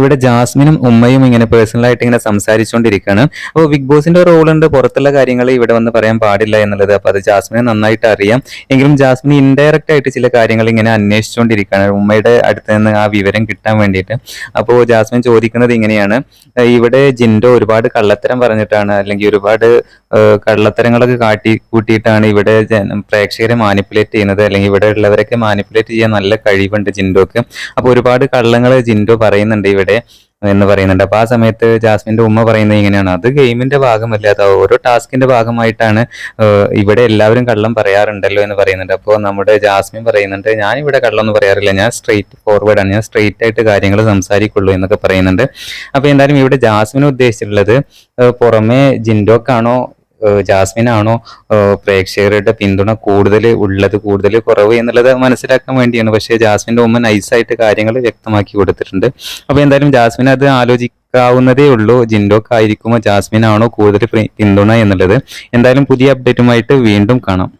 ഇവിടെ ജാസ്മിനും ഉമ്മയും ഇങ്ങനെ പേഴ്സണലായിട്ട് ഇങ്ങനെ സംസാരിച്ചുകൊണ്ടിരിക്കുകയാണ്. അപ്പോൾ ബിഗ് ബോസിന്റെ റോൾ ഉണ്ട്. പുറത്തുള്ള കാര്യങ്ങൾ ഇവിടെ വന്ന് പറയാൻ പാടില്ല എന്നുള്ളത്. അപ്പോൾ അത് ജാസ്മിനെ നന്നായിട്ട് അറിയാം. എങ്കിലും ജാസ്മിൻ ഇൻഡയറക്റ്റ് ആയിട്ട് ചില കാര്യങ്ങൾ ഇങ്ങനെ അന്വേഷിച്ചുകൊണ്ടിരിക്കുകയാണ്. ഉമ്മയുടെ അടുത്ത് നിന്ന് ആ വിവരം കിട്ടാൻ വേണ്ടിയിട്ട്. അപ്പോൾ ജാസ്മിൻ ചോദിക്കുന്നത് ഇങ്ങനെയാണ്. ഇവിടെ ജിൻഡോ ഒരുപാട് കള്ളത്തരം പറഞ്ഞിട്ടാണ് അല്ലെങ്കിൽ ഒരുപാട് കള്ളത്തരങ്ങളൊക്കെ കാട്ടി കൂട്ടിയിട്ടാണ് ഇവിടെ പ്രേക്ഷകരെ മാനിപ്പുലേറ്റ് ചെയ്യുന്നത്. അല്ലെങ്കിൽ ഇവിടെ ഉള്ളവരൊക്കെ മാനിപ്പുലേറ്റ് ചെയ്യാൻ നല്ല കഴിവുണ്ട് ജിൻഡോക്ക്. അപ്പോൾ ഒരുപാട് കള്ളങ്ങൾ ജിൻഡോ പറയുന്നുണ്ട് ഇവിടെ. എന്ന് പറയുന്നുണ്ട്. അപ്പൊ ആ സമയത്ത് ജാസ്മിന്റെ ഉമ്മ പറയുന്നത് ഇങ്ങനെയാണ്. അത് ഗെയിമിന്റെ ഭാഗമല്ല അത് ഓരോ ടാസ്കിന്റെ ഭാഗമായിട്ടാണ് ഇവിടെ എല്ലാവരും കള്ളം പറയാറുണ്ടല്ലോ എന്ന് പറയുന്നുണ്ട്. അപ്പോൾ നമ്മുടെ ജാസ്മിൻ പറയുന്നുണ്ട് ഞാൻ ഇവിടെ കള്ളം ഒന്നും പറയാറില്ല. ഞാൻ സ്ട്രെയിറ്റ് ഫോർവേഡ് ആണ്. ഞാൻ സ്ട്രെയിറ്റ് ആയിട്ട് കാര്യങ്ങൾ സംസാരിക്കുള്ളൂ എന്നൊക്കെ പറയുന്നുണ്ട്. അപ്പൊ എന്തായാലും ഇവിടെ ജാസ്മിൻ ഉദ്ദേശിച്ചിട്ടുള്ളത് പുറമെ ജിൻഡോക്കാണോ ജാസ്മിനാണോ ആണോ പ്രേക്ഷകരുടെ പിന്തുണ കൂടുതൽ ഉള്ളത് കൂടുതൽ കുറവ് എന്നുള്ളത് മനസ്സിലാക്കാൻ വേണ്ടിയാണ്. പക്ഷേ ജാസ്മിന്റെ ഉമ്മ നൈസായിട്ട് കാര്യങ്ങൾ വ്യക്തമാക്കി കൊടുത്തിട്ടുണ്ട്. അപ്പോൾ എന്തായാലും ജാസ്മിൻ അത് ആലോചിക്കാവുന്നതേ ഉള്ളൂ. ജിൻഡോക്ക് ആയിരിക്കുമോ ജാസ്മിനാണോ കൂടുതൽ പിന്തുണ എന്നുള്ളത്. എന്തായാലും പുതിയ അപ്ഡേറ്റുമായിട്ട് വീണ്ടും കാണാം.